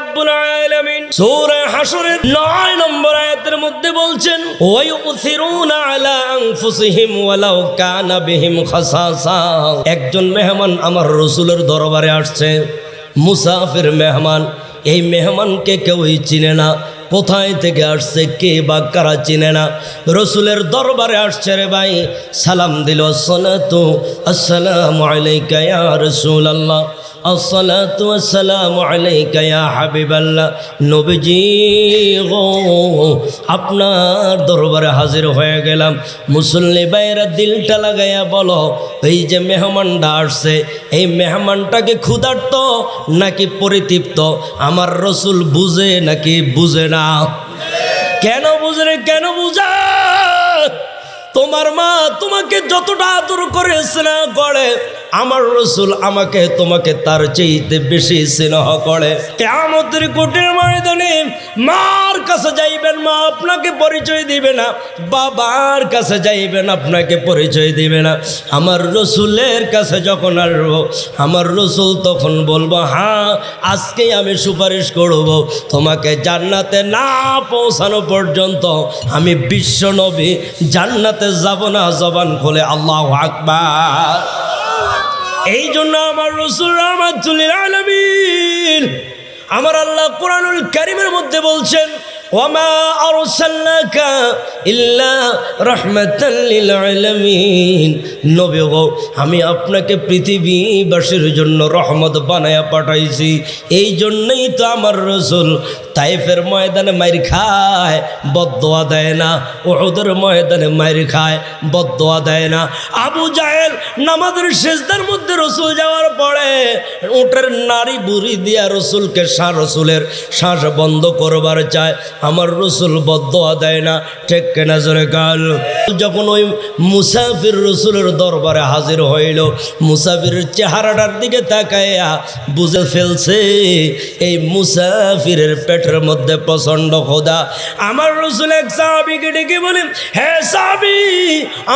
রাব্বুল আলামিন সূরা হাশরের 9 নম্বর আয়াতের মধ্যে বলছেন ওয়া ইউসিরুনা আলা আনফুসিহিম ওয়ালাউ কানা বিহিম খাসাসা। একজন মেহমান আমার রাসূলের দরবারে আসছে, মুসাফির মেহমান। এই মেহমানকে কেউই চিনে না, কোথায় থেকে আসছে, কে বা কারা চিনে না। রসুলের দরবারে আসছে রে ভাই, সালাম দিল আসসালাতু আসসালামু আলাইকা ইয়া রাসূলুল্লাহ। হাবিবাল্লাহ। আপনার দরবারে হাজির হয়ে গেলাম। মুসল্লি ভাইয়েরা দিলটা লাগাইয়া বলো, এই যে মেহমানটা আসছে, এই মেহমানটাকে ক্ষুধার্ত নাকি পরিতৃপ্ত? আমার রসুল বুঝে নাকি বুঝে না? কেন বুঝে কেন বুঝা? তোমার মা তোমাকে যতটা আদর করে স্নেহ করে আমার রসুল আমাকে, তোমাকে তার চেয়েতে বেশি স্নেহ করে। কেমতের কোটির ময়দানে মার কাছে যাইবেন মা, আপনাকে পরিচয় দিবে না। বাবার কাছে যাইবেন, আপনাকে পরিচয় দিবে না। আমার রসুলের কাছে যখন আসব, আমার রসুল তখন বলব হ্যাঁ আজকে আমি সুপারিশ করব। তোমাকে জান্নাতে না পৌঁছানো পর্যন্ত আমি বিশ্ব নবী। জান্নাতে যাব না, জবান খোলে আল্লাহ আকবার। এই জন্য আমার রসুল রহমাতুল্লিল আলমিন আমার আল্লাহ কোরআনুল কারিমের মধ্যে বলছেন আমি আপনাকে পৃথিবীবাসীর জন্য রহমত বানায়া পাঠাইছি। এই জন্যই তো আমার রসুল তাইফের ময়দানে মাইর খায় বদোয়া দেয় না। ওদের ময়দানে মাইর খায় বদোয়া দেয় না। আবু জাহেল নামাজের শেষদার মধ্যে রসুল যাওয়ার পরে উটের নারী বুড়ি দিয়া রসুলকে শাহ রসুলের শ্বাস বন্ধ করবার চায়। আমার রসুল বদোয়া দেয় না, ঠিক কেনা জোরে গাল? যখন ওই মুসাফির রসুলের দরবারে হাজির হইল মুসাফিরের চেহারাটার দিকে তাকাইয়া বুঝে ফেলছে, এই মুসাফিরের পেটের মধ্যে প্রচণ্ড খোদা আমার রসুল এক সাহাবিকে ডেকে বলেন হ্যাঁ সাহাবি,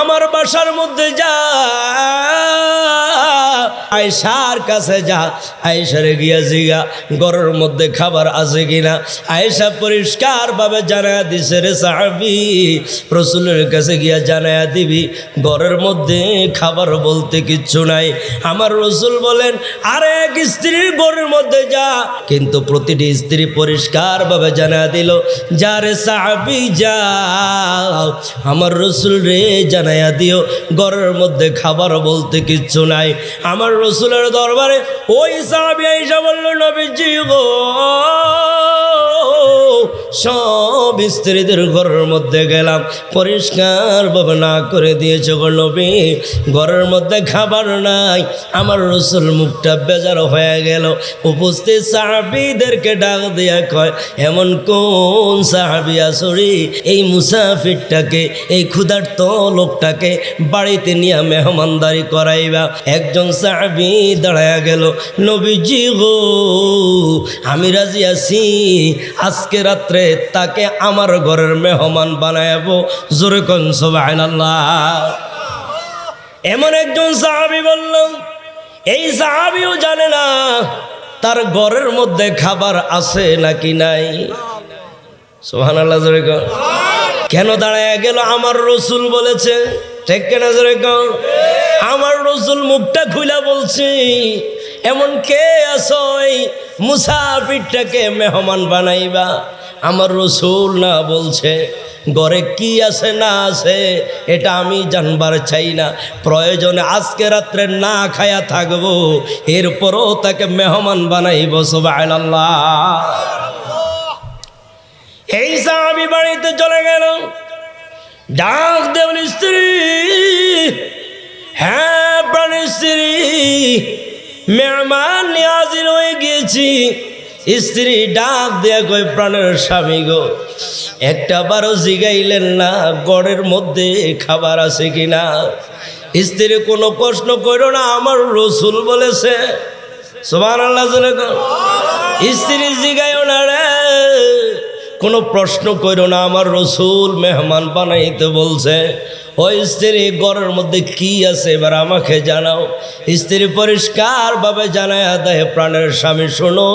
আমার বাসার মধ্যে যা আয়সার কাছে যা আয়সারে গিয়া জিগা, ঘরের মধ্যে খাবার আছে কিনা? আয়সা পরিষ্কার ভাবে জানায়া দিছে রে সাহাবি। রসুলের কাছে গিয়া জানায়া দিবি, ঘরের মধ্যে খাবার বলতে কিচ্ছু নাই। আমার রসুল বলেন, আরে এক স্ত্রীর ঘরের মধ্যে যা। কিন্তু প্রতিটি স্ত্রী পরিষ্কার ভাবে জানা দিল, যা রে সাহাবি যাও আমার রসুল রে জানায়া দিও, ঘরের মধ্যে খাবার বলতে কিচ্ছু নাই। আমার রসুলের দরবারে ওই সাহাবি আইসা বলল, নবীজি গো। সব স্ত্রীদের ঘরের মধ্যে গেলাম। পরিষ্কার ভাবে না করে দিয়েছে নবী। ঘরের মধ্যে খাবার নাই। আমার রসুল মুখটা বেজার হয়ে গেল। উপস্থিত সাহাবিদেরকে ডাক দিয়া কয়, এমন কোন সাহাবি আসরি এই মুসাফিরটাকে, এই ক্ষুধার্ত লোকটাকে বাড়িতে নিয়ে মেহমানদারি করাইবা। একজন সাহাবি দাঁড়ায়া গেল, নবীজি গো, আমি রাজি আছি। আজকে রাত্রে তাকে আমার ঘরের মেহমান বানায়াবো জোরে কন সুবহানাল্লাহ। এমন একজন সাহাবি বলল, এই সাহাবিও জানে না তার ঘরের মধ্যে খাবার আছে নাকি নাই? সোহান আল্লাহ জোরে কন। দাঁড়ায় গেল? আমার রসুল বলেছে। ঠিক কেনা, জোরে? আমার রসুল মুখটা খুলা বলছি, এমন কে আছো মুসাফিরটাকে মেহমান বানাইবা? আমার রসুল না বলছে, ঘরে কি আছে না আছে, এটা আমি জানবার চাই না। প্রয়োজনে আজকে রাত্রে না খায়া থাকব, এরপরও তাকে মেহমান বানাইব সবাই আল্লাহ এই সাহাবি বাড়িতে চলে গেল। ডাক দেবেন স্ত্রী হ্যাঁ প্রাণের স্ত্রী, মেহমান নিয়ে হাজির হয়ে গিয়েছি। স্ত্রী ডাক দেয়া কই প্রাণের স্বামী গো, একটা বারো জিগাইলেন না, গড়ের মধ্যে খাবার আছে কিনা? স্ত্রী কোনো প্রশ্ন করো না, আমার রসুল বলেছে। সোমান আল্লাহ স্ত্রী জিগাইও না রে কোনো প্রশ্ন করো না, আমার রসুল মেহমান বানাইতে বলছে। ওই স্ত্রী, ঘরের মধ্যে কি আছে এবার আমাকে জানাও। স্ত্রী পরিষ্কারভাবে জানায় দেয়, প্রাণের স্বামী, শোনো,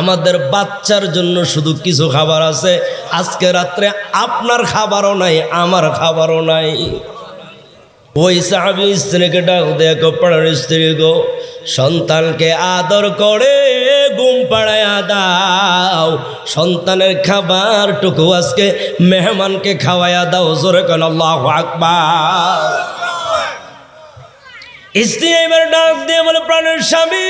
আমাদের বাচ্চার জন্য শুধু কিছু খাবার আছে। আজকে রাত্রে আপনার খাবারও নাই, আমার খাবারও নাই। ওই সাহাবি স্ত্রীকে ডাক দেখো প্রাণের স্ত্রী গো, সন্তানকে আদর করে ঘুম পাড়ায়া দাও। সন্তানের খাবারটুকু আজকে মেহমানকে খাওয়ায়া দাও। জোরে কেন, আল্লাহ আকবার। স্ত্রী এবার ডাক দিয়ে বলে, প্রাণের স্বামী,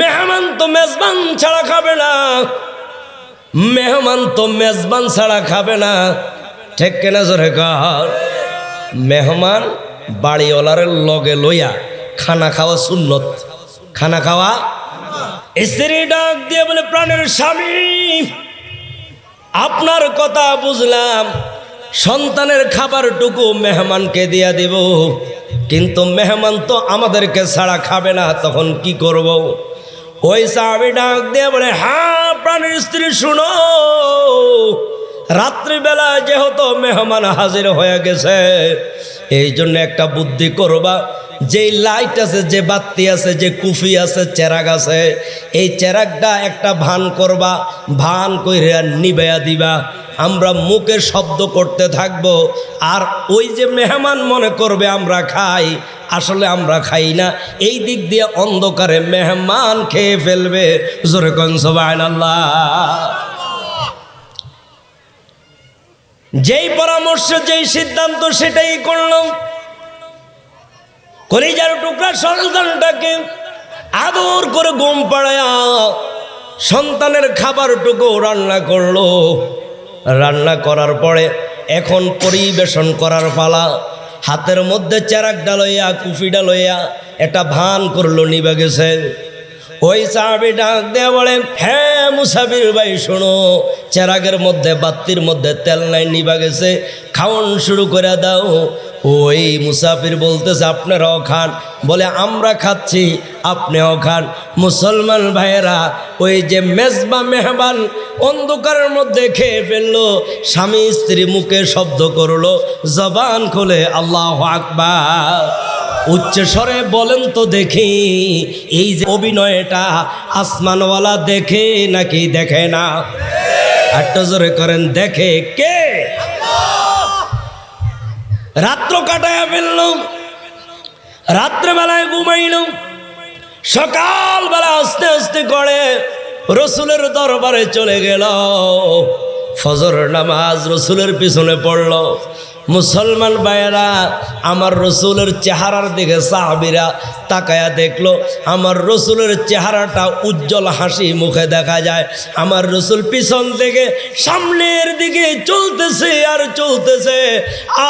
মেহমান তো মেজবান ছাড়া খাবে না। মেহমান তো মেজবান ছাড়া খাবে না। ঠিক কেনা জোরে কর মেহমান বাড়িওয়ালার লগে লইয়া খানা খাওয়া সুন্নত। খানা খাওয়া। স্ত্রী ডাক দিয়ে বলে, প্রাণের স্বামী, আপনার কথা বুঝলাম। সন্তানের খাবারটুকু মেহমানকে দিয়া দেব। কিন্তু মেহমান তো আমাদেরকে ছাড়া খাবে না, তখন কি করব। ওই সাহাবি ডাক দিয়ে বলে হ্যাঁ প্রাণের স্ত্রী, শুনো। রাত্রিবেলা যেহেতু মেহমান হাজির হয়ে গেছে এই জন্য একটা বুদ্ধি করবা, যেই লাইট আছে, যে বাতি আছে, যে কুফি আছে, চেরাগ আছে, এই চেরাগটা একটা ভান করবা, ভান কইরে নিবেয়া দিবা। আমরা মুখে শব্দ করতে থাকব, আর ওই যে মেহমান মনে করবে আমরা খাই, আসলে আমরা খাই না। এই দিক দিয়ে অন্ধকারে মেহমান খেয়ে ফেলবে। জোরে কনসবাইন আল্লাহ যেই পরামর্শ, যেই সিদ্ধান্ত সেটাই করলাম। কলিজার টুকরা সন্তানটাকে আদর করে ঘুম পাড়ায়া সন্তানের খাবারটুকু রান্না করল। রান্না করার পরে এখন পরিবেশন করার পালা। হাতের মধ্যে চেরাকটা লইয়া কুফিটা লইয়া একটা ভান করল নিবে গেছে ওই সাহাবি ডাক দেয়া বলে হ্যাঁ মুসাফির ভাই, শোনো, চেরাগের মধ্যে, বাত্তির মধ্যে তেল নাই নিবা গেছে। খাওয়ান শুরু করে দাও। ওই মুসাফির বলতেছে, আপনারাও খান। বলে, আমরা খাচ্ছি, আপনিও খান। মুসলমান ভাইয়েরা, ওই যে মেজবা মেহবান অন্ধকারের মধ্যে খেয়ে ফেলল। স্বামী স্ত্রী মুখে শব্দ করল, জবান খুলে, আল্লাহ আকবার। উচ্চ স্বরে বলেন তো দেখি, এই যে অভিনয়টা আসমানওয়ালা দেখে নাকি দেখে না? একটা জোরে করেন, দেখে কে? রাত্র কাটায় ফেলল রাত্রেবেলায় ঘুমাইল সকালবেলা আস্তে আস্তে করে রসুলের দরবারে চলে গেল। ফজর নামাজ রসুলের পিছনে পড়ল। মুসলমান ভাইয়েরা, আমার রসুলের চেহারার দিকে সাহাবিরা তাকায়া দেখল। আমার রসুলের চেহারাটা উজ্জ্বল হাসি মুখে দেখা যায়। আমার রসুল পিছন থেকে সামনের দিকে চলতেছে আর চলতেছে,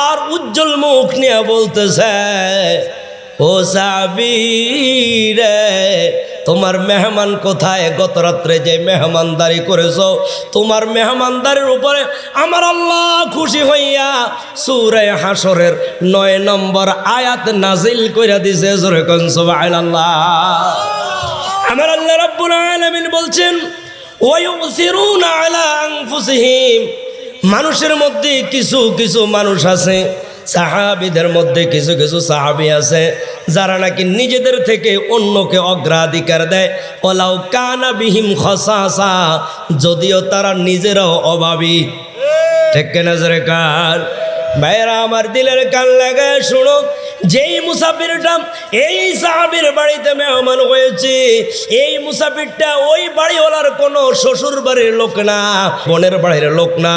আর উজ্জ্বল মুখ নিয়ে বলতেছে, ও সাবিরে তোমার মেহমান কোথায়? গত রাত্রে যে মেহমানদারি করেছ, তোমার মেহমানদারির উপরে আমার আল্লাহ খুশি হইয়া সুরে হাসরের নয় নম্বর আয়াত নাজিল কইরা দিছে আল্লাহ আমার আল্লাহ রাব্বুল আলামিন বলছেন মানুষের মধ্যে কিছু কিছু মানুষ আছে সাহাবিদের মধ্যে কিছু কিছু সাহাবি আছে, যারা নাকি নিজেদের থেকে অন্যকে অগ্রাধিকার দেয়। ওলাও কানা বিহীম খসাসা, যদিও তারা নিজেরাও অভাবী। ঠিক কেনা কার ভাইরা আমার দিলের কান লাগায় শুনো যেই মুসাফিরটা, এই সাহাবির বাড়িতে মেহমান হয়েছে। এই মুসাফিরটা ওই বাড়িওয়ালার কোনো শ্বশুর বাড়ির লোক না, বোনের বাড়ির লোক না,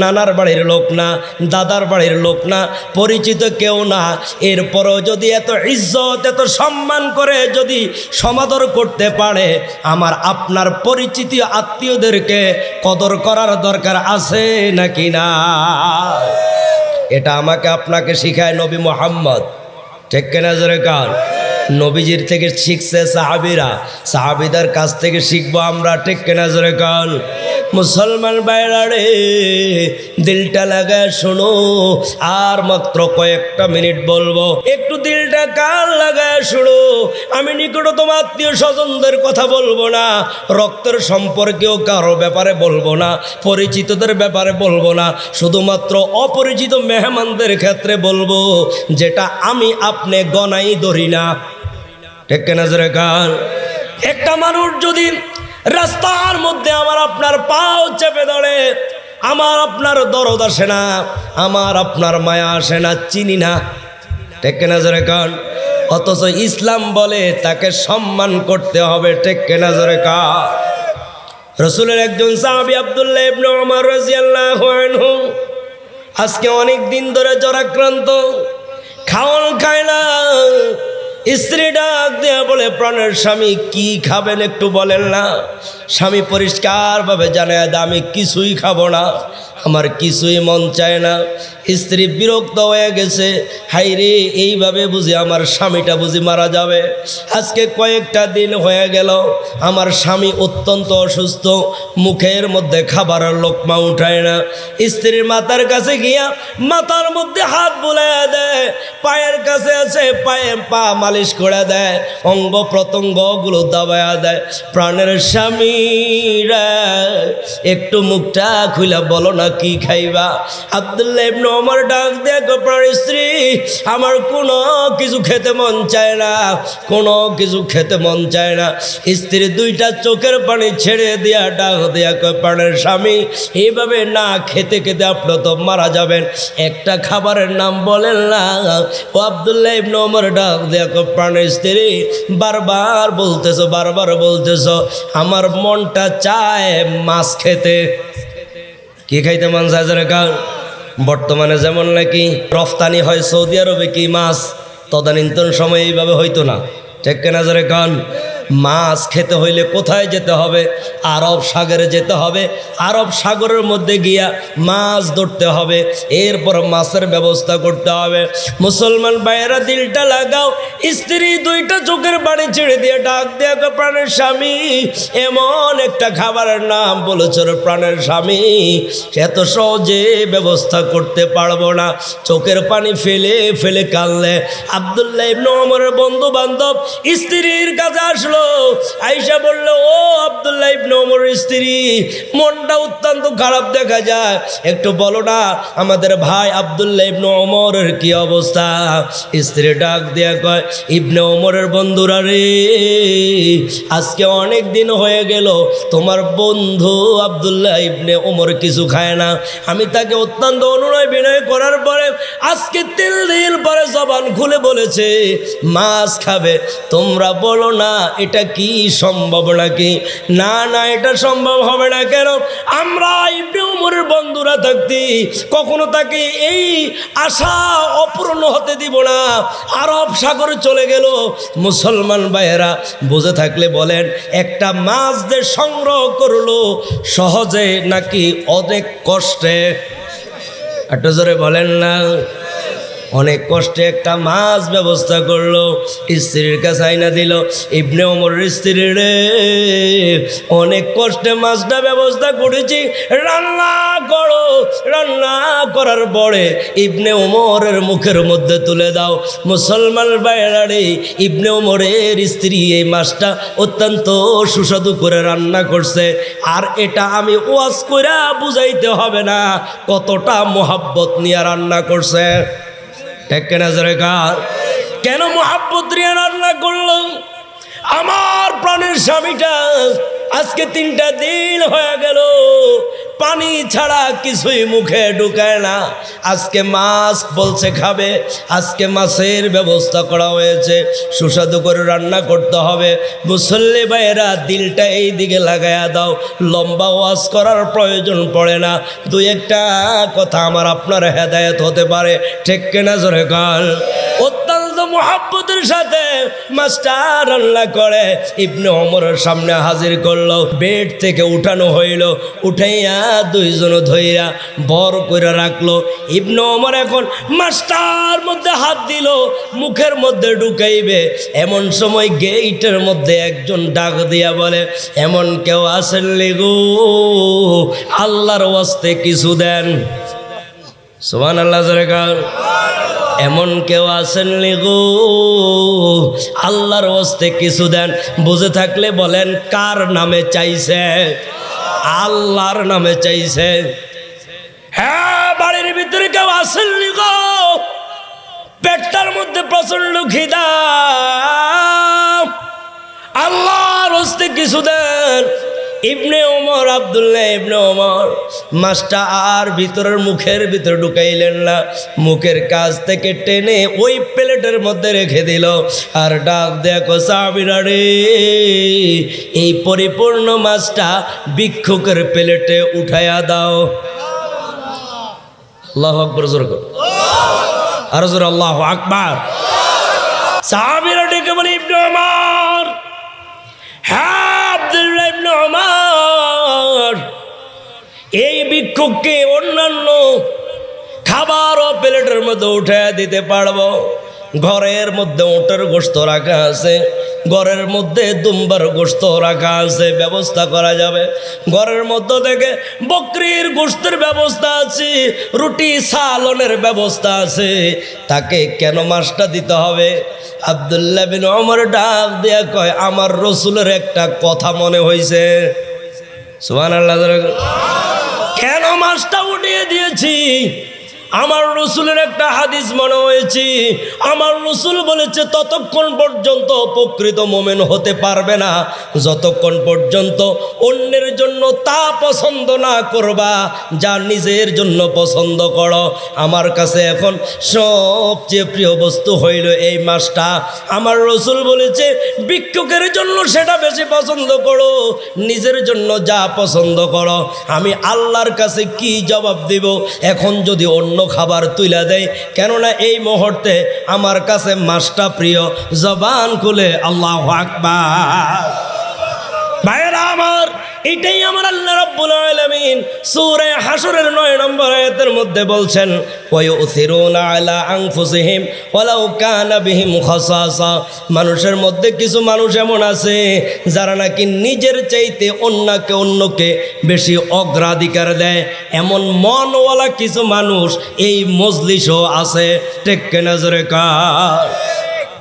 নানার বাড়ির লোক না, দাদার বাড়ির লোক না, পরিচিত কেউ না। এরপরও যদি এত ইজ্জত, এত সম্মান করে যদি সমাদর করতে পারে, আমার আপনার পরিচিত আত্মীয়দেরকে কদর করার দরকার আছে নাকি না? এটা আমাকে আপনাকে শিখায় নবী মোহাম্মদ। ঠিক কেনা জোরে কান? নবীজির থেকে শিখছে সাহাবিরা। সাহাবিদার কাছ থেকে শিখব আমরা, ঠিক কেনা জোরে কাল মুসলমান বাইরা রে, দিলটা লাগায় শোনো, আর মাত্র কয়েকটা মিনিট বলব। একটু দিলটা কাল লাগায় শোনো, আমি নিকটতম আত্মীয় স্বজনদের কথা বলব না, রক্তের সম্পর্কেও কারও ব্যাপারে বলব না, পরিচিতদের ব্যাপারে বলব না, শুধুমাত্র অপরিচিত মেহমানদের ক্ষেত্রে বলব, যেটা আমি আপনি গনাই ধরি না। ঠিক কেনা জোরে একটা মানুষ যদি রাস্তার মধ্যে আমার আপনার পাও চেপে ধরে, আমার আপনার দরদ আসে না, আমার আপনার মায়া আসে না, চিনি না। টেকে নজরে কান? অথচ ইসলাম বলে তাকে সম্মান করতে হবে টেকে নজরে কা রসুলের একজন সাহাবি আবদুল্লাহ ইবনে ওমর রাদিয়াল্লাহু আজকে অনেক দিন ধরে জ্বরাক্রান্ত খাওয়ান খায় না। স্ত্রী ডাক দেয়া বলে, প্রাণের স্বামী, কি খাবেন একটু বলেন না? স্বামী পরিষ্কারভাবে জানায় আমি কিছুই খাব না। আমার কিছুই মন চায় না। স্ত্রী বিরক্ত হয়ে গেছে। হাই রে, এইভাবে বুঝি আমার স্বামীটা বুঝি মারা যাবে। আজকে কয়েকটা দিন হয়ে গেল, আমার স্বামী অত্যন্ত অসুস্থ। মুখের মধ্যে খাবারের লোকমা উঠায় না। স্ত্রীর মাথার কাছে গিয়া মাথার মধ্যে হাত বুলাই দেয়। পায়ের কাছে আছে, পায়ে পা মালিশ করে দেয়। অঙ্গ প্রত্যঙ্গগুলো দাবায়া দেয়। প্রাণের স্বামীরা একটু মুখটা খুলে বলো না কি খাইবা? আবদুল্লাহ ইবনে ওমর ডাক দেখো প্রাণের স্ত্রী, আমার কোনো কিছু খেতে মন চায় না, কোনো কিছু খেতে মন চায় না। স্ত্রী দুইটা চোখের পানি ছেড়ে দিয়া ডাক দেয়া প্রাণের স্বামী এইভাবে না খেতে খেতে আপনি তো মারা যাবেন। একটা খাবারের নাম বলেন না। ও আবদুল্লাহ ইবনে ওমর ডাক দেয়া প্রাণের স্ত্রী, বারবার বলতেছো বারবার বলতেছো, আমার মনটা চায় মাছ খেতে। কি খাইতে মান চায় কার? বর্তমানে যেমন নাকি রফতানি হয় সৌদি আরবে কি মাছ, তদানীন্তন সময় এইভাবে হইতো না। ঠিক কেনা যারা কান মাছ খেতে হইলে কোথায় যেতে হবে? আরব সাগরে যেতে হবে। আরব সাগরের মধ্যে গিয়া মাছ ধরতে হবে। এরপর মাছের ব্যবস্থা করতে হবে। মুসলমান ভাইয়েরা, দিলটা লাগাও। স্ত্রী দুইটা চোখের বাড়ি ছেড়ে দিয়ে ডাক দেয়া প্রাণের স্বামী, এমন একটা খাবারের নাম বলেছ রে প্রাণের স্বামী। এত সহজে ব্যবস্থা করতে পারব না। চোখের পানি ফেলে ফেলে কানলে আবদুল্লাহ ইবনে ওমরের বন্ধু বান্ধব স্ত্রীর কাছে আসলো। আইসা বলল, ও আবদুল্লাহ ইবনে ওমরের স্ত্রী, মনটা অত্যন্ত খারাপ দেখা যায়। একটু বলো না, আমাদের ভাই আবদুল্লাহ ইবনে ওমরের কি অবস্থা? স্ত্রী ডাক দেয়া কয়, ইবনে ওমরের বন্ধুরা রে, আজকে অনেক দিন হয়ে গেল, তোমার বন্ধু আবদুল্লাহ ইবনে ওমর কিছু খায় না। আমি তাকে অত্যন্ত অনুনয় বিনয় করার পরে আজকে তিন দিন পরে জবান খুলে বলেছে, মাছ খাবে, তোমরা বলো না এটা কি সম্ভব নাকি? না না, এটা সম্ভব হবে না কেন? আমরা ইবনে উমরের বন্ধুরা থাকতি কখনো তাকে এই আশা অপূর্ণ হতে দিব না। আরব সাগরে চলে গেল। মুসলমান ভাইয়েরা, বুঝে থাকলে বলেন, একটা মাছ যে সংগ্রহ করল, সহজে নাকি অনেক কষ্টে? একটু জোরে বলেন না। অনেক কষ্টে একটা মাছ ব্যবস্থা করল, স্ত্রীর কাছে আইনা দিল, ইবনে ওমরের স্ত্রী রে, অনেক কষ্টে মাছটা ব্যবস্থা করেছি, রান্না করো, রান্না করার পরে ইবনে ওমরের মুখের মধ্যে তুলে দাও। মুসলমান বাইরারে ইবনে ওমরের স্ত্রী এই মাছটা অত্যন্ত সুস্বাদু করে রান্না করছে। আর এটা আমি ওয়াজ করে বুঝাইতে হবে না, কতটা মোহাব্বত নিয়ে রান্না করছে। জোরে কার? কেন মোহাব্বত রিয়া রান্না করল? আমার প্রাণের স্বামীটা আজকে তিনটা দিন হয়ে গেল। পানি ছাড়া কিছুই মুখে ঢুকায় না। আজকে মাছ বলছে খাবে, আজকে মাছের ব্যবস্থা করা হয়েছে, সুস্বাদু করে রান্না করতে হবে। মুসল্লি ভাইয়েরা, দিলটা এই দিকে লাগাইয়া দাও। লম্বা ওয়াজ করার প্রয়োজন পড়ে না। দু একটা কথা আমার আপনার হেদায়ত হতে পারে। ঠিক কেনা জোরে কাল মোহাব্বতের সাথে মাস্টার রান্না করে। ইবনে অমরের সামনে হাজির করল, বেড থেকে উঠানো হইল, উঠাইয়া দুইজন ধইরা বর করে রাখল। ইবনে অমর এখন মাস্টার মধ্যে হাত দিল, মুখের মধ্যে ঢুকাইবে। এমন সময় গেইটের মধ্যে একজন ডাক দিয়া বলে, এমন কেউ আসেন গো? আল্লাহর ওয়াস্তে কিছু দেন। সোমান আল্লাহ এমন কেউ আসেননি গো? আল্লাহর ওস্তে কিছু দেন। বুঝে থাকলে বলেন, কার নামে চাইছে? আল্লাহর নামে চাইছে। হ্যাঁ বাড়ির ভিতরে কেউ আসেননি গো? পেটটার মধ্যে প্রচণ্ড খিদা। আল্লাহর হস্তে কিছু দেন। ইবনে ওমর, আবদুল্লাহ ইবনে ওমর। মাছটা আর ভিতরের মুখের ভিতরে ঢুকাইলেন না। মুখের কাছ থেকে টেনে ওই প্লেটের মধ্যে রেখে দিল। আর ডাক, দেখো সাবিরা রে এই পরিপূর্ণ মাছটা ভিক্ষুকের প্লেটে উঠাইয়া দাও। আল্লাহ আকবর, জোর আর আল্লাহ আকবার। সাহাবিরা ডেকে বলে, ইবনে ভিক্ষুককে অন্যান্য খাবার ও প্লেটের মধ্যে উঠে দিতে পারব। ঘরের মধ্যে ওটার গোস্ত রাখা আছে, ঘরের মধ্যে দুম্বার গোস্ত রাখা আছে, ব্যবস্থা করা যাবে। ঘরের মধ্য থেকে বকরির গোস্তের ব্যবস্থা আছে, রুটি সালনের ব্যবস্থা আছে। তাকে কেন মাছটা দিতে হবে? আবদুল্লাহ বিন অমর ডাক দেয়া কয়, আমার রসুলের একটা কথা মনে হয়েছে সুহান আল্লাহ কেন মাছটা উঠিয়ে দিয়েছি? আমার রসুলের একটা হাদিস মনে হয়েছে। আমার রসুল বলেছে, ততক্ষণ পর্যন্ত প্রকৃত মোমেন হতে পারবে না। যতক্ষণ পর্যন্ত অন্যের জন্য তা পছন্দ না করবা, যা নিজের জন্য পছন্দ করো। আমার কাছে এখন সবচেয়ে প্রিয় বস্তু হইল এই মাছটা। আমার রসুল বলেছে, ভিক্ষুকের জন্য সেটা বেশি পছন্দ করো, নিজের জন্য যা পছন্দ করো। আমি আল্লাহর কাছে কি জবাব দিব? এখন যদি অন্য খাবার তুলে দেয় কেননা এই মুহূর্তে আমার কাছে মাছটা প্রিয়। জবান খুলে আল্লাহ আকবার। আমার, এটাই আমার আল্লাহ রব্বুল আলামিন সূরা হাশরের 9 নম্বর আয়াতের মধ্যে বলছেন মানুষের মধ্যে কিছু মানুষ এমন আছে যারা নাকি নিজের চাইতে অন্যকে অন্যকে বেশি অগ্রাধিকার দেয়। এমন মনওয়ালা কিছু মানুষ এই মজলিসও আছে। টেক্কে নজরে কার?